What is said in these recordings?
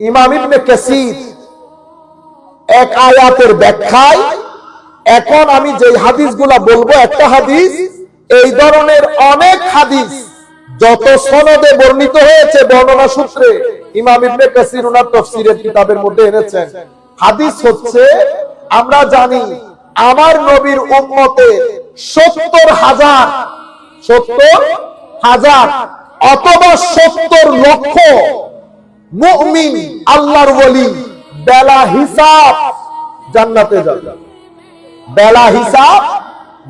ইমাম ইবনে কাসির এক আয়াতের ব্যাখ্যায়, এখন আমি যে হাদিসগুলা বলব, একটা হাদিস, এই ধরনের অনেক হাদিস যত সনদে বর্ণিত হয়েছে বর্ণনা সূত্রে, ইমাম ইবনে কাসির ওনার তফসিরের কিতাবের মধ্যে এনেছেন। হাদিস হচ্ছে, আমরা জানি আমার নবীর উম্মতে সত্তর হাজার সত্তর হাজার অথবা সত্তর লক্ষ মুমিন আল্লাহর ওলি। বেলা হিসাব জান্নাতে যাবে। বেলা হিসাব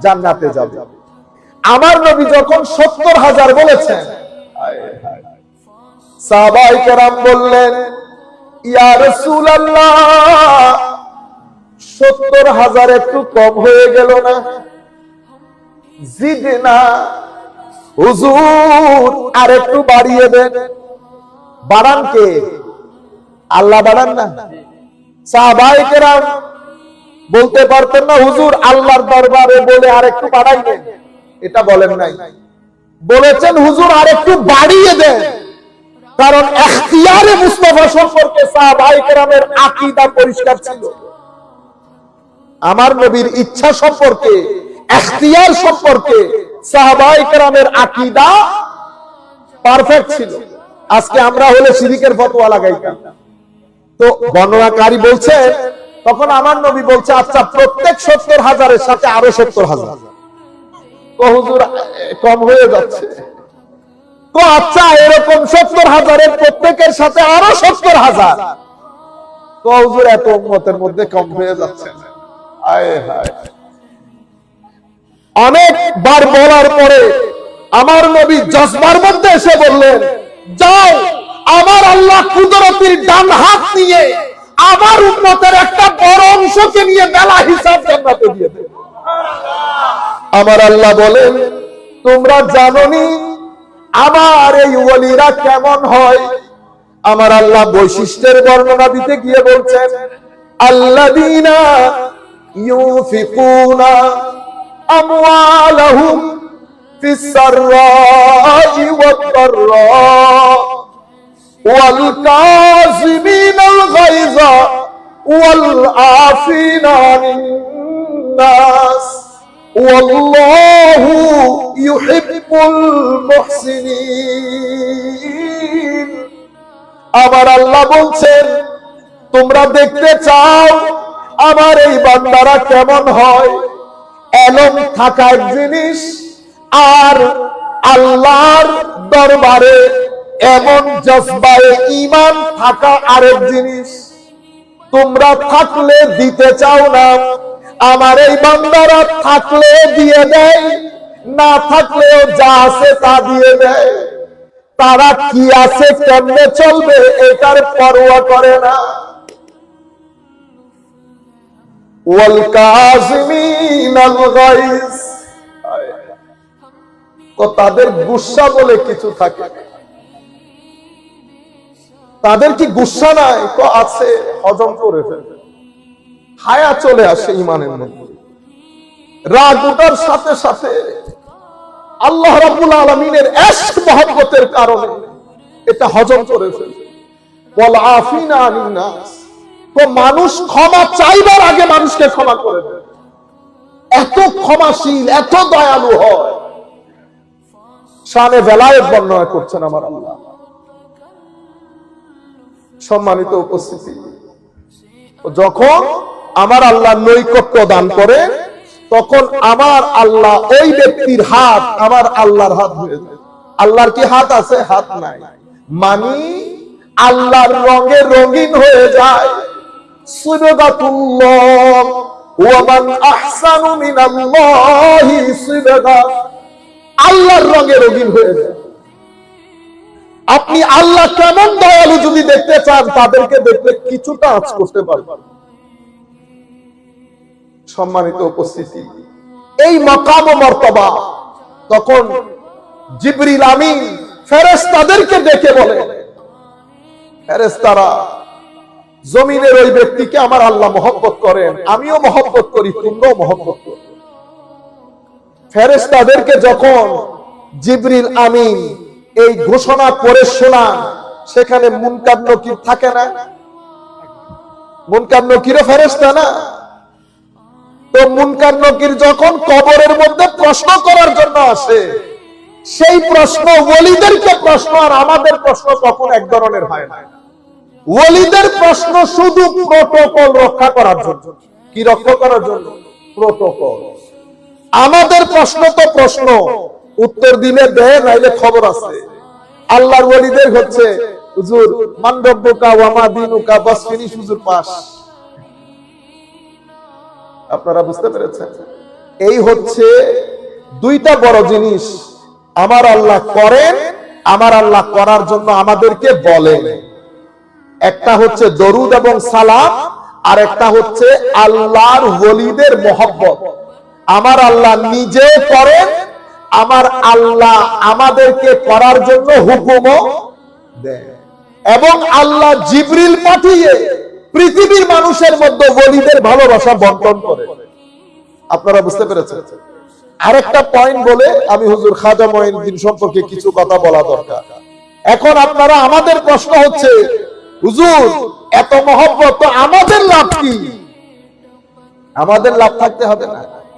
জান্নাতে যাবে। আমার নবী যখন সত্তর হাজার বলেছেন, সাহাবাই কেরাম বললেন, ইয়া রাসূলুল্লাহ, সত্তর হাজার একটু কম হয়ে গেল না? জিদ না হুজুর, আর একটু বাড়িয়ে দেন। আল্লাহ বাড়ান না। বলতে পারতেন না, হুজুর, আল্লাহর দরবারে বলে এটা বলেন নাই। বলেছেন, হুজুর বাড়িয়ে দেন। কারণ এখতিয়ারে মুস্তফা সম্পর্কে আকীদা পরিষ্কার ছিল। আমার নবীর ইচ্ছা সম্পর্কে, এখতিয়ার সম্পর্কে সাহাবাই কেরামের আকীদা পারফেক্ট ছিল। আজকে আমরা হলে শিরিকের ফতোয়া লাগাইতাম। তো বর্ণনাকারী বলছে, তখন আমার নবী বলছে আচ্ছা প্রত্যেক সত্তর হাজারের সাথে আরও সত্তর হাজার। কম হয়ে যাচ্ছে। তো আচ্ছা এরকম সত্তর হাজারের প্রত্যেকের সাথে আরও সত্তর হাজার। এত উম্মতের মধ্যে কম হয়ে যাচ্ছে। আয় অনেকবার বলার পরে আমার নবী জজবার মধ্যে এসে বললেন যাও, আমার আল্লাহ কুদরতির ডান হাত নিয়ে আমার উন্মতের একটা বড় অংশকে নিয়ে বেলা হিসাব জান্নাতে দিয়ে দেবে। আমার আল্লাহ বলেন, তোমরা জাননি আমার এই ওলিরা কেমন হয়? আমার আল্লাহ বৈশিষ্ট্যের বর্ণনা দিতে গিয়ে বলছেন আল্লাদিনা ইউফিকুনা আমওয়ালাহুম ফিস সাররাই ওয়াদ দাররা ওয়াল কাযিমিনাল গায়যা ওয়াল আফিনা আনিন নাস والله يحب المحسنين আমার আল্লাহ বলছেন তোমরা দেখতে চাও আমার এই বান্দারা কেমন হয় এলম থাকা এক জিনিস আর আল্লাহর দরবারে এমন জজবায়ে ইমান থাকা আরেক জিনিস। তোমরা থাকলে দিতে চাও না, আমার এই বান্দারা থাকলে দিয়ে দেয়, না থাকলেও যা আছে তা দিয়ে দেয়। তারা কি আছে, কেমনে চলবে, এটার পরোয়া করে না। ওয়াল কাযিমিনাল গাইজ তো তাদের গুসা বলে কিছু থাকে। তাদের কি গুসা নাই? তো আছে, হজম করে হায়া চলে আসে ইমানের মধ্যে। রাগ ওঠার সাথে সাথে আল্লাহ রাব্বুল আলামিনের এশক মহব্বতের কারণে এটা হজম করে ফেলবে। আফিনা আনিন তো মানুষ ক্ষমা চাইবার আগে মানুষকে ক্ষমা করে দেবে। এত ক্ষমাশীল, এত দয়ালু হয়। শানে বেলায়েত বর্ণনা করছেন আমার আল্লাহ। সম্মানিত উপস্থিতি। যখন আমার আল্লাহ নৈকট্য দান করে তখন আমার আল্লাহ ওই ব্যক্তির হাত আমার আল্লাহর হাত হয়ে যায় আল্লাহর কি হাত আছে? হাত নাই। মানি আল্লাহর রঙে রঙিন হয়ে যায়। সুবগাতুল্লাহ ওয়ামান আহসানু মিনাল্লাহি সুবগা আল্লাহর রঙে রঙিন হয়ে যায়। আপনি আল্লাহ কেমন দয়ালু যদি দেখতে চান, তাদেরকে দেখলে কিছুটা আজ করতে পারবেন। সম্মানিত উপস্থিতি, এই মকাম মর্তবা তখন জিবরিল আমিন ফেরেশতাদেরকে ডেকে বলে, ফেরেশতারা, জমিনের ওই ব্যক্তিকে আমার আল্লাহ মহব্বত করেন, আমিও মহব্বত করি তোমরাও মহব্বত করো। ফেরেশতাদেরকে যখন জিবরিল আমিন এই ঘোষণা করে শোনান, সেখানে মুনকার নকির থাকে না? মুনকার নকিরও ফেরেস্তা না? তো মুনকার নকির যখন কবরের মধ্যে প্রশ্ন করার জন্য আসে, সেই প্রশ্ন ওলিদেরকে প্রশ্ন আর আমাদের প্রশ্ন তখন এক ধরনের হয় না। ওলিদের প্রশ্ন শুধু প্রোটোকল রক্ষা করার জন্য। কি রক্ষা করার জন্য? প্রোটোকল। আমাদের প্রশ্ন তো প্রশ্ন। উত্তর দিলে দেয় নাইলে খবর আছে। আল্লাহর ওলিদের হচ্ছে, হুজুর ওয়ামা দিনুকা ফিনিশ হুজুর, পাস। আপনারা বুঝতে পেরেছেন? এই হচ্ছে দুইটা বড় জিনিস। আমার আল্লাহ করেন, আমার আল্লাহ করার জন্য আমাদেরকে বলেন। একটা হচ্ছে দরুদ এবং সালাম, আর একটা হচ্ছে আল্লাহর ওলিদের মহব্বত। আমার আল্লাহ নিজে করেন, আমার আল্লাহ আমাদেরকে করার জন্য হুকুমও দেন। এবং আল্লাহ জিবরিল পাঠিয়ে পৃথিবীর মানুষের মধ্যে ওলিদের ভালোবাসা বন্টন করে। আপনারা বুঝতে পেরেছেন? আরেকটা পয়েন্ট বলে আমি হুজুর খাজা মঈনুদ্দিন সম্পর্কে কিছু কথা বলা দরকার। এখন আপনারা আমাদের প্রশ্ন হচ্ছে, হুজুর, এত মহব্বত আমাদের লাভ কি? আমাদের লাভ থাকতে হবে না?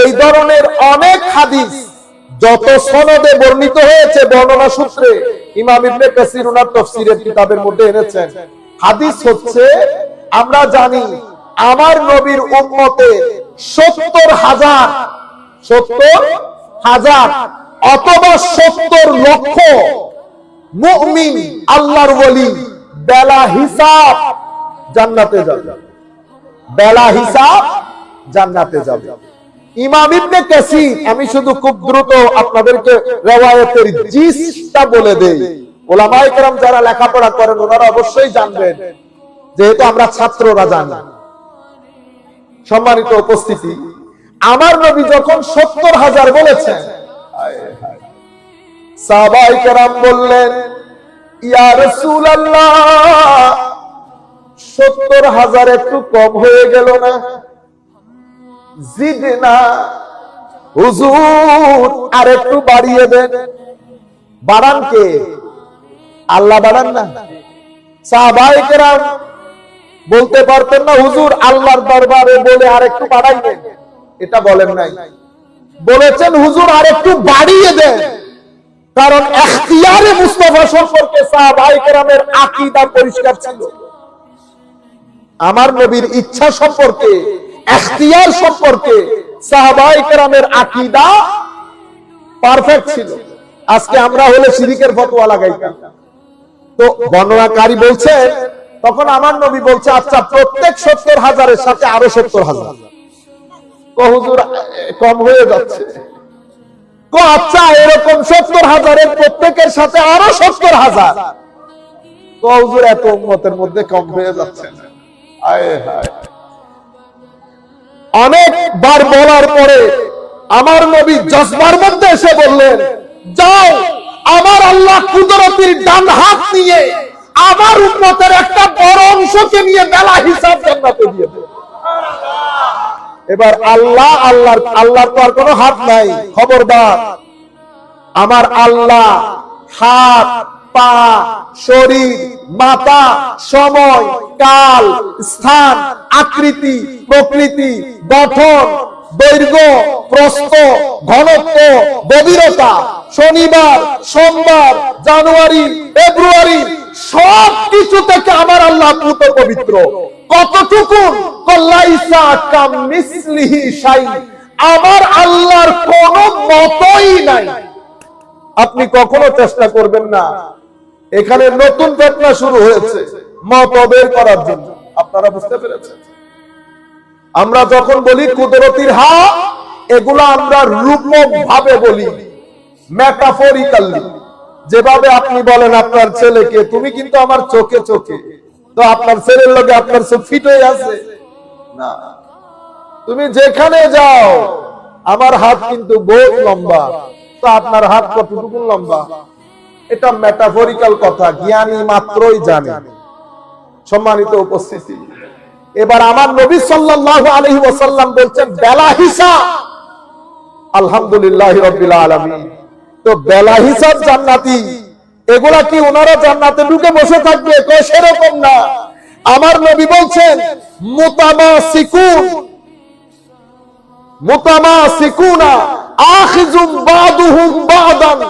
এই ধরনের অনেক হাদিস যত সনদে বর্ণিত হয়েছে বর্ণনা সূত্রে ইমাম ইবনে কাসির ওনার তফসিরের কিতাবের মধ্যে এনেছেন। হাদিস হচ্ছে, আমরা জানি আমার নবীর উম্মতে সত্তর হাজার সত্তর হাজার অথবা সত্তর লক্ষ মুমিন আল্লাহর বলি বেলা হিসাব জান্নাতে যাবে। বেলা হিসাব জান্নাতে যাবে। ইমাম ইবনে কাসির, আমি শুধু খুব দ্রুত আপনাদেরকে রেওয়ায়াতের জিসটা বলে দেই। ওলামায়ে কেরাম যারা লেখাপড়া করেন, ওনারা অবশ্যই জানবেন যেহেতু আমরা ছাত্ররা জানি। সম্মানিত উপস্থিতি, আমার নবী যখন সত্তর হাজার বলেছেন সাহাবাই কেরাম বললেন, ইয়া রাসূলুল্লাহ, সত্তর হাজার একটু কম হয়ে গেল না? জিদ না হুজুর আর একটু বাড়িয়ে দেন। বাড়ান কে? আল্লাহ বাড়ান না? সাহাবাই কেরাম বলতে পারতেন না, হুজুর, আল্লাহর দরবারে বলে আর একটু বাড়াইবেন এটা বলেন নাই। বলেছেন, হুজুর আর একটু বাড়িয়ে দেন। কারণ এখতিয়ারে মুস্তফা সম্পর্কে সাহাবাই কেরামের আকীদা পরিষ্কার ছিল। আমার নবীর ইচ্ছা সম্পর্কে এখতিয়ার সম্পর্কে সাহাবাই কেরামের আকীদা পারফেক্ট ছিল। আজকে আমরা হলে শিরিকের ফতোয়া লাগাইতাম। তো বর্ণনাকারী বলছে, তখন আমার নবী বলছে আচ্ছা প্রত্যেক সত্তর হাজারের সাথে আরও সত্তর হাজার। তো হুজুর, কম হয়ে যাচ্ছে। তো আচ্ছা এরকম সত্তর হাজারের প্রত্যেকের সাথে আরও সত্তর হাজার। তো হুজুর, এত উন্মতের মধ্যে কম হয়ে যাচ্ছে আয় হায়। অনেকবার বলার পরে আমার নবী জজবার মধ্যে এসে বললেন, যাও আমার আল্লাহ কুদরতির ডান হাত নিয়ে আমার উন্মতের একটা বড় অংশকে নিয়ে বেলা হিসাব জান্নাতে দিয়ে দেবে এবার আল্লাহ, আল্লাহর আল্লাহর তো আর কোনো হাত নাই, খবরদার। আমার আল্লাহ হাত পা, শরীর, মাথা, সময়, কাল, স্থান, আকৃতি, প্রকৃতি, গঠন, দৈর্ঘ্য, প্রস্থ, ঘনত্ব, গভীরতা, শনিবার, সোমবার, জানুয়ারি, ফেব্রুয়ারি সব কিছু থেকে আমার আল্লাহ পুত পবিত্র। কতটুকু আমার আল্লাহর কোন মতই নাই। আপনি কখনো চেষ্টা করবেন না এখানে নতুন ঘটনা শুরু হয়েছে। মত বের করার জন্য। আপনারা বুঝতে পেরেছেন? আমরা যখন বলি কুদরতির হা এগুলা আমরা রূপক ভাবে বলি মেটাফরিক্যালি যেভাবে আপনি বলেন আপনার ছেলেকে, তুমি কিন্তু আমার চোখে চোখে। তো আপনার ছেলের লগে আপনার সব ফিট হয়ে আছে? না। তুমি যেখানে যাও, আমার হাত কিন্তু বহুত লম্বা। তো আপনার হাত কতটুকু লম্বা? এটা মেটাফরিক্যাল কথা, জ্ঞানী মাত্রই জানে। সম্মানিত উপস্থিতি। এবার আমার নবী সাল্লাল্লাহু আলাইহি ওয়াসাল্লাম বলছেন, বেলা হিসাব। আলহামদুলিল্লাহ রাব্বিল আলামিন। তো বেলা হিসাব জান্নাতি। এগুলা কি ওনারা জান্নাতে ঢুকে বসে থাকবে? কয়, সেরকম না। আমার নবী বলছেন, মুতামাসিকুন। মুতামাসিকুনা আখিজুম বাদুহুম বাদান।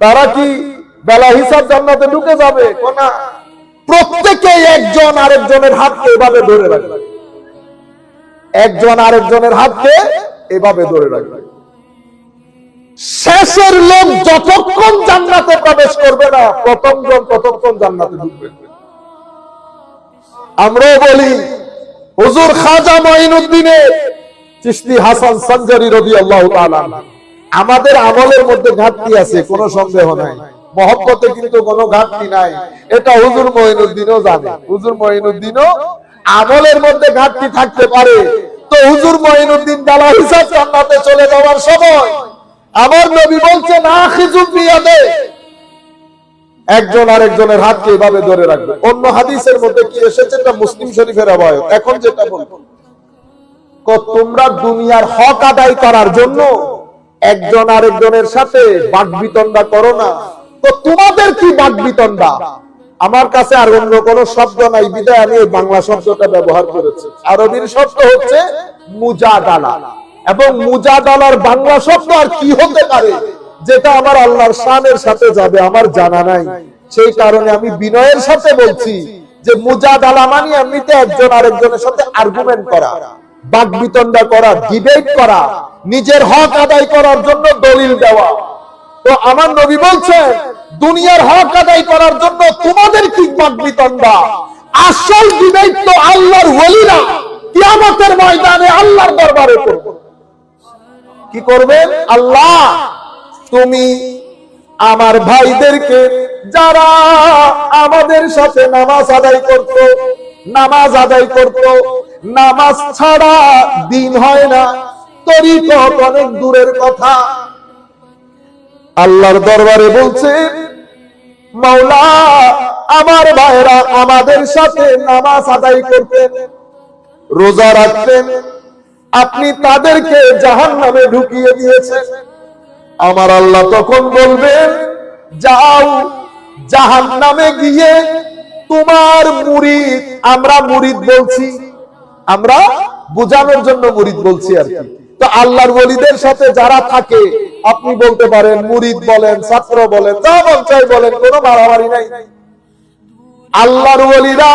তারা কি বেলা হিসাব জান্নাতে ঢুকে যাবে? কোনা প্রত্যেকে একজন আরেকজনের হাতকে এভাবে ধরে রাখবে। একজন আরেকজনের হাতকে এভাবে ধরে রাখবে। শেষের লোক যতক্ষণ জান্নাতে প্রবেশ করবে না, প্রথম জন ততক্ষণ জান্নাতে ঢুকবে। আমরাও বলি হুজুর খাজা মাইনুদ্দিনের চিশতি হাসান সঞ্জারি রবি আল্লাহ আমাদের আমলের মধ্যে ঘাটতি আছে, কোনো সন্দেহ নাই। মহব্বতে কিন্তু কোনো ঘাটতি নাই। এটা হুজুর মঈনুদ্দিনও জানে। হুজুর মঈনুদ্দিনও আমলের মধ্যে ঘাটতি থাকতে পারে। তো হুজুর মঈনুদ্দিন গালা হিসাব জান্নাতে চলে যাওয়ার সময় আমার নবী বলছেন আখিজুম বিয়াদে। একজন আরেকজনের হাতকে এভাবে ধরে রাখবে। অন্য হাদিসের মধ্যে কি এসেছে? এটা মুসলিম শরীফের আবায়ত। এখন যেটা বলব তোমরা দুনিয়ার হক আদায় করার জন্য একজন আরেকজনের সাথে করো না। তো তোমাদের কি আমার কাছে আর অন্য কোন শব্দ নাই, বিদায়, আমি এই বাংলা শব্দটা ব্যবহার করেছি। আরবির শব্দ হচ্ছে মুজাদালা। এবং মুজাদালার বাংলা শব্দ আর কি হতে পারে? যেটা আমার আল্লাহর শানের সাথে যাবে, আমার জানা নাই। সেই কারণে আমি বিনয়ের সাথে বলছি যে মুজাদালা মানে এমনিতে একজন আরেকজনের সাথে আর্গুমেন্ট করা বাক বিতণ্ডা করা ডিবেট করা, নিজের হক আদায় করার জন্য দলিল দেওয়া। তো আমার নবী বলছেন দুনিয়ার হক আদায় করার জন্য তোমাদের কি বাক বিতণ্ডা আসল ডিবেট তো আল্লাহর ওলিরা কিয়ামতের ময়দানে আল্লাহর দরবারে করবে। কি করবেন আল্লাহ তুমি আমার ভাইদেরকে যারা আমাদের সাথে নামাজ আদায় করত, নামাজ আদায় করত, নামাজ ছাড়া দিন হয় না। তরিকত অনেক দূরের কথা। আল্লাহর দরবারে বলছে, মাওলা, আমার ভাইরা আমাদের সাথে নামাজ আদায় করতেন, রোজা রাখতেন। আপনি তাদেরকে জাহান নামে ঢুকিয়ে দিয়েছেন। আমার আল্লাহ তখন বলবেন যাও জাহান নামে গিয়ে তোমার মুরিদ, আমরা মুরিদ বলছি, আমরা বুঝানোর জন্য মুরিদ বলছি আর কি। তো আল্লাহর ওলিদের সাথে যারা থাকে, আপনি বলতে পারেন, মুরিদ বলেন, ছাত্র বলেন, যা মন চাই বলেন, কোনো মারামারি নাই। আল্লাহর ওলিরা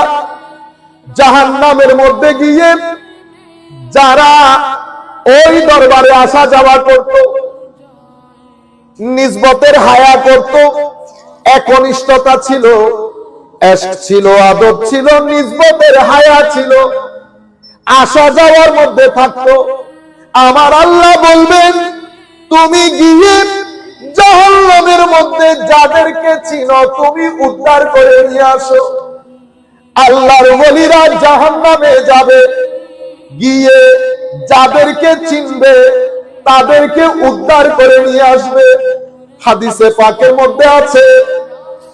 জাহান নামের মধ্যে গিয়ে যারা ওই দরবারে আসা যাওয়া করত নিজবতের হায়া করত। একনিষ্ঠতা ছিল ছিল, আদব ছিল নিজবতের হায়া ছিল। আসা যাওয়ার মধ্যে থাকতো। আমার আল্লাহ বলবেন, তুমি গিয়ে জাহান্নামের মধ্যে যাদেরকে চিনো, তুমি উদ্ধার করে নিয়ে আসো। আল্লাহর বলিরা জাহান্নামে যাবে। গিয়ে যাদেরকে চিনবে তাদেরকে উদ্ধার করে নিয়ে আসবে। হাদিসে পাকের মধ্যে আছে,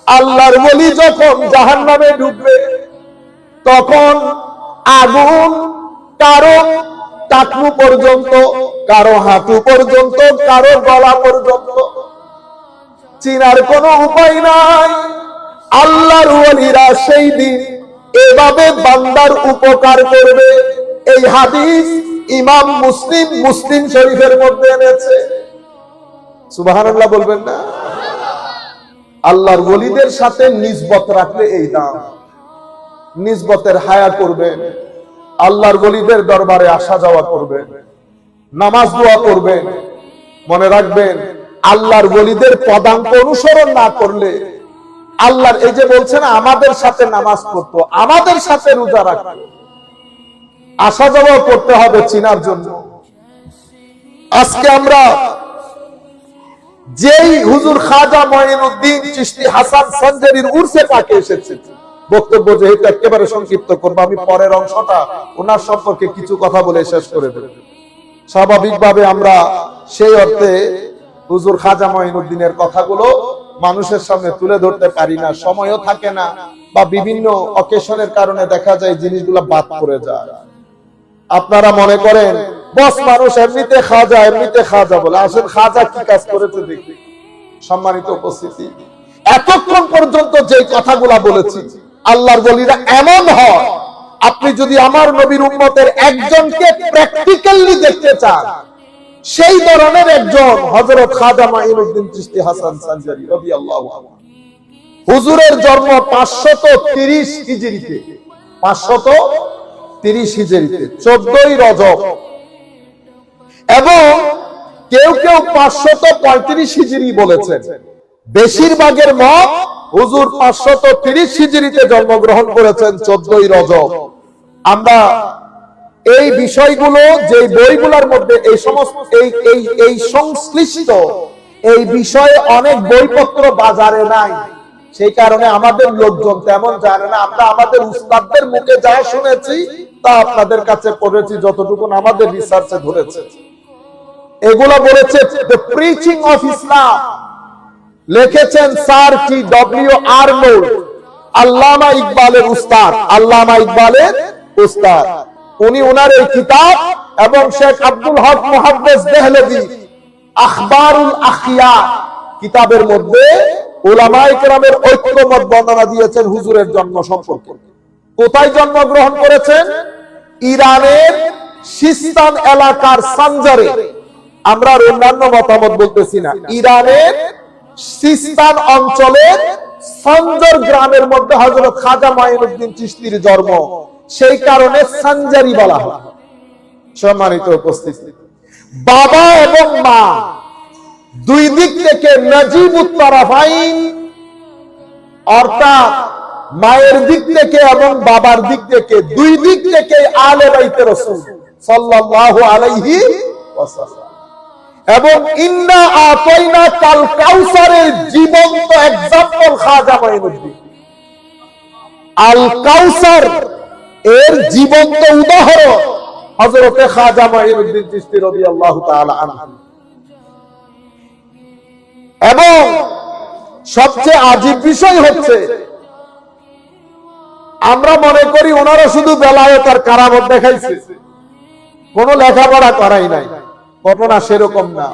আল্লাহর বলি যখন জাহান নামে ঢুকবে, তখন আগুন কারও টাকনু পর্যন্ত, কারও হাঁটু পর্যন্ত, কারও গলা পর্যন্ত। চিনার কোনো উপায় নাই। আল্লাহর ওলিরা সেই দিন এভাবে বান্দার উপকার করবে। এই হাদিস ইমাম মুসলিম মুসলিম শরীফের মধ্যে এনেছে। বলবেন না? আল্লাহর ওলিদের সাথে নিজবত রাখলে এই দাম। নিজবতের হায়া করবেন আল্লাহর ওলিদের দরবারে আসা যাওয়া করবেন নামাজ দোয়া করবেন মনে রাখবেন, আল্লাহর ওলিদের পদাঙ্ক অনুসরণ না করলে আল্লাহর এই যে বলছেন, আমাদের সাথে নামাজ পড়তো, আমাদের সাথে রোজা রাখতো। আসা যাওয়া করতে হবে চিনার জন্য। আজকে আমরা যেই হুজুর খাজা মঈনুদ্দিন চিশতি হাসান সঞ্জারির উর্সে পাকে এসেছে। বক্তব্য যেহেতু একেবারে সংক্ষিপ্ত করব, আমি পরের অংশটা ওনার সম্পর্কে কিছু কথা বলে শেষ করে দেব। স্বাভাবিকভাবে আমরা সেই অর্থে হুজুর খাজা মঈনুদ্দিনের কথাগুলো মানুষের সামনে তুলে ধরতে পারি না, সময়ও থাকে না বা বিভিন্ন অকেশনের কারণে দেখা যায় জিনিসগুলো বাদ পড়ে যায়। আপনারা মনে করেন, বস মানুষ এমনিতে খাজা এমনিতে খাজা বলে। আসেন খাজা কি কাজ করেছে দেখি। সম্মানিত উপস্থিতি। এতক্ষণ পর্যন্ত যে কথাগুলা বলেছি, আল্লাহর বলিরা এমন হয়, আপনি যদি আমার নবীর উম্মতের একজনকে প্র্যাকটিক্যালি দেখতে চান, সেই ধরনের একজন হযরত খাজা মাইনুদ্দিন চিশতি হাসান সানজারি রাদিয়াল্লাহু আনহু। হুজুরের জন্ম 530 হিজরিতে 530 হিজরিতে 14ই রজব। এবং কেউ কেউ 535 হিজরি বলেছেন। বেশিরভাগের মত হুজুর 530 হিজরিতে জন্মগ্রহণ করেছেন 14ই রজব। আমরা এই বিষয়গুলো, যে বইগুলোর মধ্যে এই সমস্ত এই এই সংশ্লিষ্ট, এই বিষয়ে অনেক বইপত্র বাজারে নাই। সেই কারণে আমাদের লোকজন তেমন জানে না। আমরা আমাদের উস্তাদদের মুখে যা শুনেছি, তা আপনাদের কাছে পড়েছি, যতটুকু আমাদের রিসার্চে ধরেছে। এগুলো বলেছে প্রিচিং অফ ইসলাম লিখেছেন sir T W Arnold Allama ইকবালের উস্তাদ, আল্লামা ইকবালের উস্তাদ। উনি ওনার এই কিতাব এবং শেখ আব্দুল হক মুহাদ্দিস দেহলভী, আখবারুল আখিয়া কিতাবের মধ্যে কেরামের ঐক্যমত বর্ণনা দিয়েছেন হুজুরের জন্ম সম্পর্কে। কোথায় জন্মগ্রহণ করেছেন? ইরানের সিস্তান এলাকার সানজারে। আমরা অন্যান্য মতামত বলতেছি না। ইরানের সিস্তান অঞ্চলের সঞ্জর গ্রামের মধ্যে হযরত খাজা মাইনুদ্দিন চিশতির জন্ম। সেই কারণে সানজারি বলা হয়। সম্মানিত উপস্থিতি। বাবা এবং মা দুই দিক থেকে নজিব উত্তরাফাইন, অর্থাৎ মায়ের দিক থেকে এবং বাবার দিক থেকে দুই দিক থেকে আলে বাইতে রসুল সাল্লাল্লাহু আলাইহি এবং ইন্না আতাইনা কাল কাউসারের জীবন্ত এক্সাম্পল খাজা মাইনুদ্দিন। আল কাউসার এর জীবন্ত উদাহরণ হযরতে খাজা মাইনুদ্দিন চিশতি রাদিয়াল্লাহু তাআলা আনহু। এবং সবচেয়ে আজীব বিষয় হচ্ছে, আমরা মনে করি ওনারা শুধু বেলায়ত আর কারামত দেখাইছে। কোন লেখাপড়া করাই নাই। ঘটনা সেরকম না।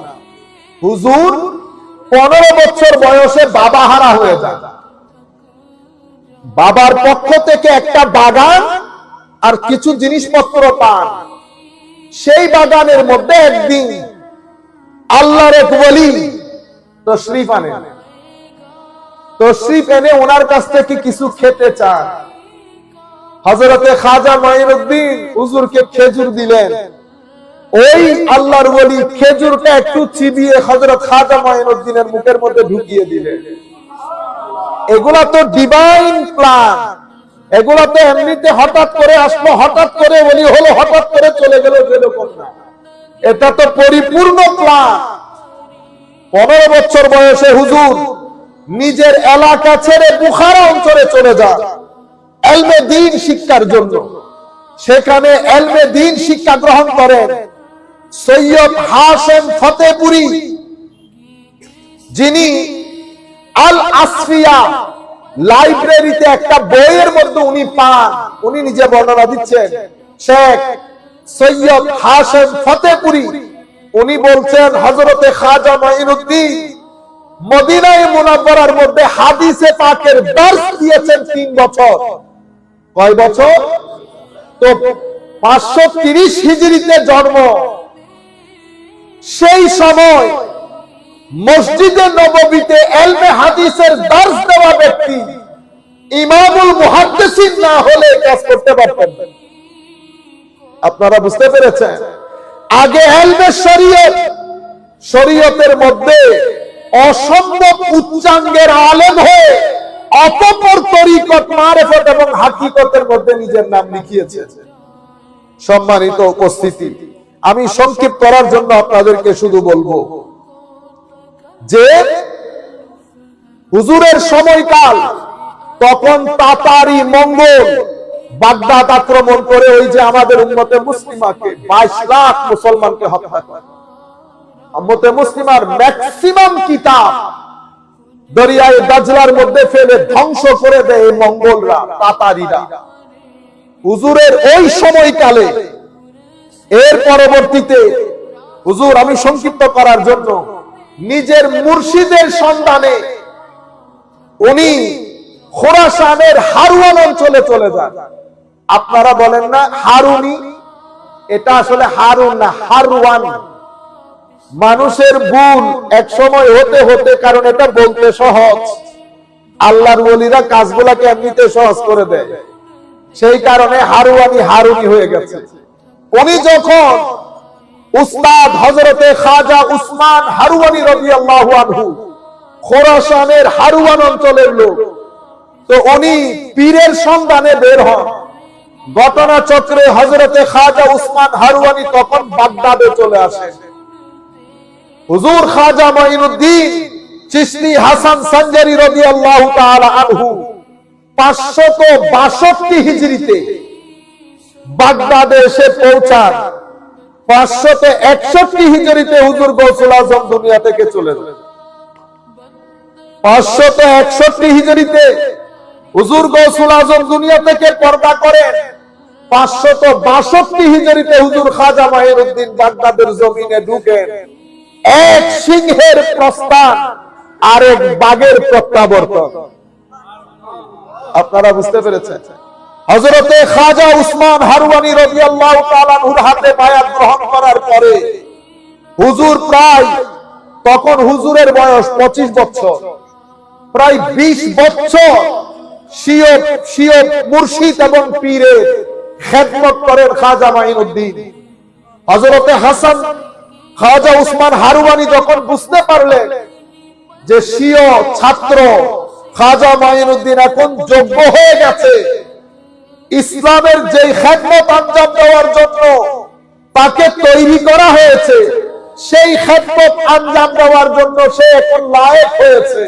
হুজুর পনেরো বছর বয়সে বাবা হারা হয়ে যায় বাবার পক্ষ থেকে একটা বাগান আর কিছু জিনিসপত্র পান। সেই বাগানের মধ্যে একদিন আল্লাহর বলি তশরিফ আনে। তশরিফ এনে ওনার কাছ থেকে কিছু খেতে চান। হজরতে খাজা মাইনুদ্দিন হুজুরকে খেজুর দিলেন। ওই আল্লাহর বলি খেজুরটা একটু চিবিয়ে হজরত খাজা মাইনুদ্দিনের মুখের মধ্যে ঢুকিয়ে দিলেন। এগুলা তো ডিভাইন প্ল্যান এগুলা তো এমনিতে হঠাৎ করে আসলো, হঠাৎ করে বলি হলো, হঠাৎ করে চলে গেল যেরকম না। এটা তো পরিপূর্ণ প্ল্যান পনেরো বছর বয়সে হুজুর নিজের এলাকা ছেড়ে বুখারা অঞ্চলে চলে যান। এলমে দিন শিক্ষার জন্য। সেখানে এলমে দিন শিক্ষা গ্রহণ করেন। সৈয়দ হাসেম ফতেপুরি, যিনি আল আসফিয়া লাইব্রেরিতে একটা বইয়ের মধ্যে উনি পান। উনি নিজে বর্ণনা দিচ্ছেন, শেখ সৈয়দ হাসেন ফতেপুরি উনি বলছেন হজরতে খাজা মাইনুদ্দিন মদিনায় মুনাব্বরার মধ্যে হাদিসে পাকের দার্স দিয়েছেন তিন বছর। কয় বছর? তো পাঁচশো তিরিশ হিজড়িতে জন্ম। সেই সময় মসজিদে নববীতে এলমে হাদিসের দার্স দেওয়া ব্যক্তি ইমামুল মুহাদ্দিসিন না হলে কাজ করতে পারতেন। আপনারা বুঝতে পেরেছেন? আগে এলমে শরীয়ত, শরীয়তের মধ্যে অসম্ভব উচ্চাঙ্গের আলেম হয়ে অপর তরিকত, মারেফত এবং হাকিকতের মধ্যে নিজের নাম লিখিয়েছে। সম্মানিত উপস্থিতি, আমি সংক্ষিপ্ত করার জন্য আপনাদেরকে শুধু বলব যে, হুজুরের সময়কাল তখন তাতারি মঙ্গল বাগদাদ আক্রমণ করে ওই যে আমাদের উন্মতে মুসলিমাকে বাইশ লাখ মুসলমানকে হত্যা করে। মুসলিমার ম্যাক্সিমাম কিতাব দরিয়ায় মধ্যে ফেলে ধ্বংস করে দেয় এই মঙ্গলরা হুজুরের ওই সময়কালে এর পরবর্তীতে হুজুর আমি সংক্ষিপ্ত করার জন্য নিজের মুর্শিদের সন্ধানে উনি খোরাসানের হারুয়ান অঞ্চলে চলে যান। আপনারা বলেন না হারুনি? এটা আসলে হারুন না, হারওয়ান। মানুষের ভুল এক সময় হতে হতে, কারণ এটা বলতে সহজ। আল্লাহর ওলিরা কাজগুলাকে এমনিতে সহজ করে দেয়। সেই কারণে হারুয়ানি হারুনি হয়ে গেছে। উনি যখন উস্তাদ হজরতে খাজা উসমান হারুয়ানি রবি আল্লাহ আনহু, খোরাসানের হারুয়ান অঞ্চলের লোক, তো উনি পীরের সন্ধানে বের হন। ঘটনা চক্রে হজরতে খাজা উসমান হারুয়ানি তখন বাগদাদে চলে আসে। হুজুর খাজা মাইনুদ্দিন চিশতি হাসান সঞ্জারি রবি আনহু পাঁচশত বাষট্টি হিজড়িতে বাগদাদে এসে পৌঁছান। পাঁচশত একষট্টি হিজড়িতে হুজুর গৌসুল আজম দুনিয়া থেকে চলে যান। পাঁচশত একষট্টি হিজড়িতে হুজুর গৌসুল আজম দুনিয়া থেকে পর্দা করেন। পাঁচশত বাষট্টি হিজড়িতে হুজুর খাজা মাহিরুদ্দিন বাগদাদের জমিনে ঢুকেন। এক সিংহের প্রস্থান, আরেক বাঘের প্রত্যাবর্তন। আপনারা বুঝতে পেরেছেন? হজরতে খাজা উসমান হারুয়ানি রবি আল্লাহ হাতে বায়াত গ্রহণ করার পরে হুজুর প্রায়, তখন হুজুরের বয়স পঁচিশ বছর, প্রায় বিশ বছর শিয়ব শিয়ব মুর্শিদ এবং পীরের খেদমত করেন খাজা মাইনুদ্দিন। হজরতে হাসান, খাজা উসমান হারুয়ানি যখন বুঝতে পারলেন যে স্বীয় ছাত্র, খাজা মাইনুদ্দিন এখন যোগ্য হয়ে গেছে। ইসলামের যে খেদমত আঞ্জাম দেওয়ার জন্য তাকে তৈরি করা হয়েছে, সেই খেদমত আঞ্জাম দেওয়ার জন্য সে এখন লায়ক হয়েছে।